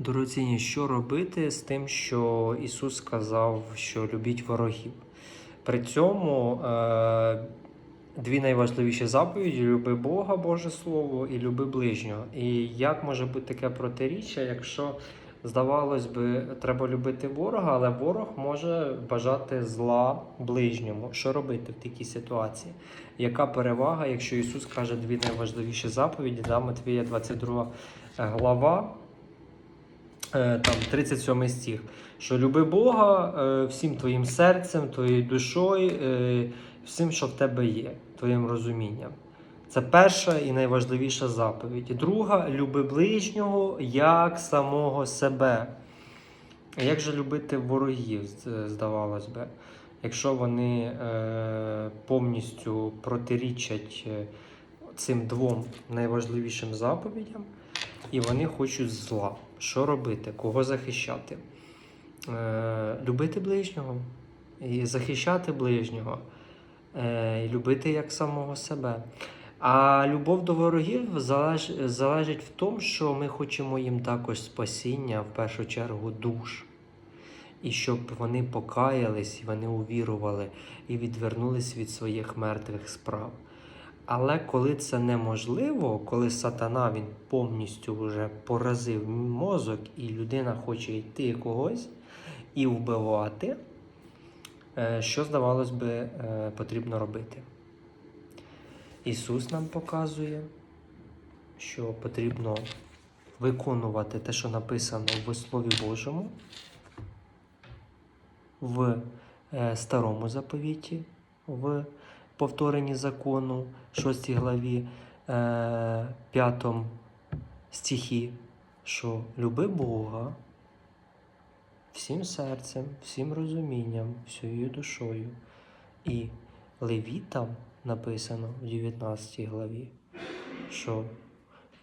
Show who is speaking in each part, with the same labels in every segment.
Speaker 1: Дорогоцінні, що робити з тим, що Ісус сказав, що любіть ворогів? При цьому е, дві найважливіші заповіді: люби Бога, Боже Слово, і люби ближнього. І як може бути таке протиріччя, якщо, здавалось би, треба любити ворога, але ворог може бажати зла ближньому. Що робити в такій ситуації? Яка перевага, якщо Ісус каже дві найважливіші заповіді, да, Матвія 22 глава? Е, там 37 стих, що люби Бога е, всім твоїм серцем, твоєю душою, е, всім, що в тебе є, твоїм розумінням. Це перша і найважливіша заповідь. Друга люби ближнього як самого себе. Як же любити ворогів, здавалось би, якщо вони е, повністю протирічать цим двом найважливішим заповідям, і вони хочуть зла. Що робити? Кого захищати? Е, любити ближнього і захищати ближнього, е, і любити як самого себе. А любов до ворогів залеж, залежить в тому, що ми хочемо їм також спасіння, в першу чергу, душ. І щоб вони покаялись, і вони увірували і відвернулись від своїх мертвих справ. Але коли це неможливо, коли сатана він повністю вже поразив мозок, і людина хоче йти когось і вбивати, е, що, здавалось би, е, потрібно робити? Ісус нам показує, що потрібно виконувати те, що написано в Слові Божому, в е, Старому заповіті, в повторенні закону, 6 главі, е, 5 стихі, що люби Бога всім серцем, всім розумінням, всією душою. І левітам написано в 19 главі, що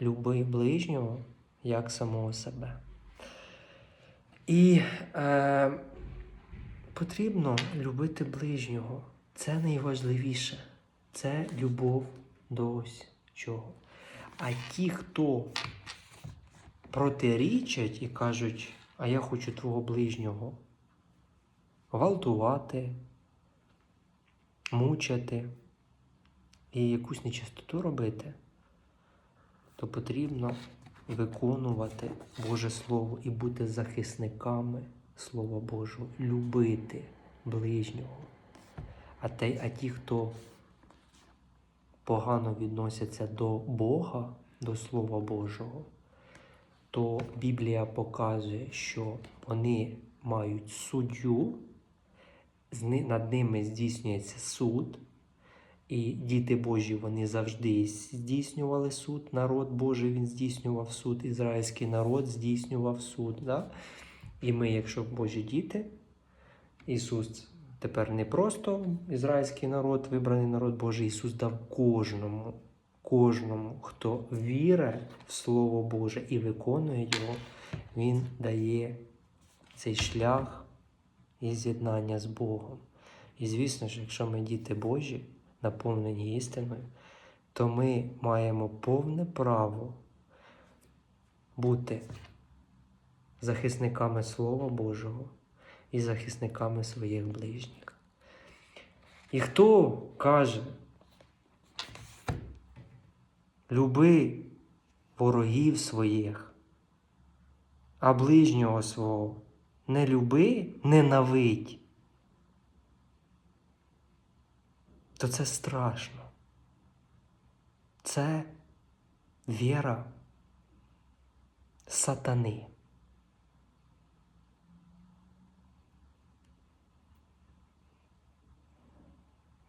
Speaker 1: люби ближнього як самого себе. І е, потрібно любити ближнього. Це найважливіше. Це любов до чого. А ті, хто протирічать і кажуть, а я хочу твого ближнього гвалтувати, мучити і якусь нечистоту робити, то потрібно виконувати Боже Слово і бути захисниками Слова Божого, любити ближнього. А, те, а ті, хто погано відносяться до Бога, до Слова Божого, то Біблія показує, що вони мають суддю, над ними здійснюється суд, і діти Божі вони завжди здійснювали суд. Народ Божий він здійснював суд, ізраїльський народ здійснював суд. Да? І ми, якщо Божі діти, Ісус тепер не просто ізраїльський народ, вибраний народ Божий, Ісус дав кожному, кожному, хто вірить в Слово Боже і виконує його, Він дає цей шлях і з'єднання з Богом. І звісно ж, якщо ми діти Божі, наповнені істиною, то ми маємо повне право бути захисниками Слова Божого і захисниками своїх ближніх. І хто каже, люби ворогів своїх, а ближнього свого не люби, ненавидь, то це страшно. Це віра сатани.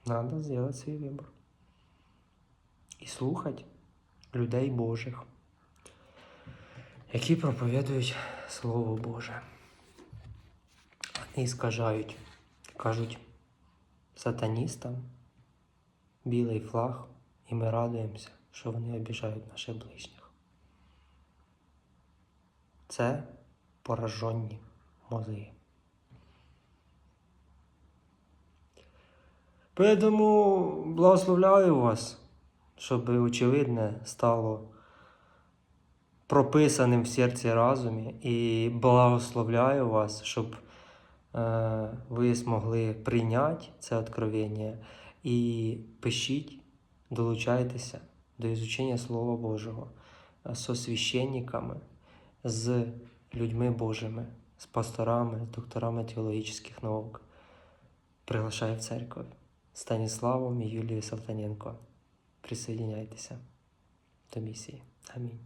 Speaker 1: Надо сделать свій вибір. І слухати людей Божих, які проповідують Слово Боже. Вони скажають, кажуть сатаністам білий флаг, і ми радуємося, що вони обіжають наших ближніх. Це поражені мозги. Тому благословляю вас, щоб очевидне стало прописаним в серці разумі і благословляю вас, щоб е, ви змогли прийняти це откровення і пишіть, долучайтеся до ізучення Слова Божого е, з священниками, з людьми Божими, з пасторами, докторами теологічних наук. Приглашаю в церковь. Станіславом і Юлією Салтаненко. Присоединяйтеся до місії. Амінь.